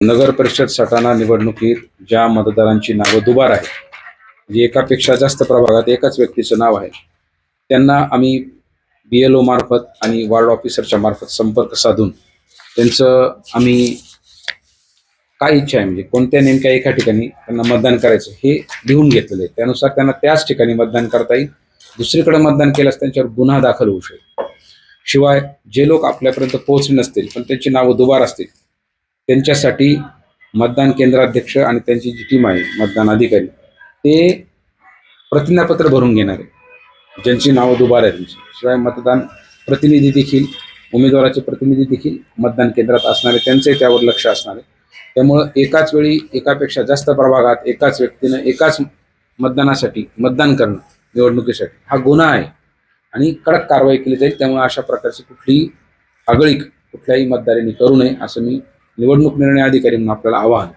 नगर परिषद सटाणा निवडणुकीत ज्या मतदारांची नावं दुबार आहेत म्हणजे एकापेक्षा जास्त प्रभागात एकाच व्यक्तीचं नाव आहे त्यांना आम्ही बी एल ओ मार्फत आणि वार्ड ऑफिसरच्या मार्फत संपर्क साधून त्यांचं आम्ही काय इच्छा आहे म्हणजे कोणत्या नेमक्या एका ठिकाणी त्यांना मतदान करायचं हे लिहून घेतलेलं आहे. त्यानुसार त्यांना त्याच ठिकाणी मतदान करता येईल. दुसरीकडे मतदान केल्यास त्यांच्यावर गुन्हा दाखल होऊ शकेल. शिवाय जे लोक आपल्यापर्यंत पोहोचले नसतील पण त्यांची नावं दुबार असतील त्यांच्यासाठी मतदान केंद्राध्यक्ष आणि त्यांची जी टीम आहे मतदान अधिकारी ते प्रतिज्ञापत्र भरून घेणार. आहे ज्यांची नावं दुबार आहे त्यांची. शिवाय मतदान प्रतिनिधी देखील उमेदवाराचे प्रतिनिधी देखील मतदान केंद्रात असणारे त्यांचंही त्यावर लक्ष असणार. आहे त्यामुळं एकाच वेळी एकापेक्षा जास्त प्रभागात एकाच व्यक्तीनं एकाच मतदानासाठी मतदान करणं निवडणुकीसाठी हा गुन्हा आहे. आणि कडक कारवाई केली जाईल त्यामुळे अशा प्रकारची कुठलीही आगळीक कुठल्याही मतदारांनी करू नये असं मी निवडणूक निर्णय अधिकारी म्हणून आपल्याला आवाहन.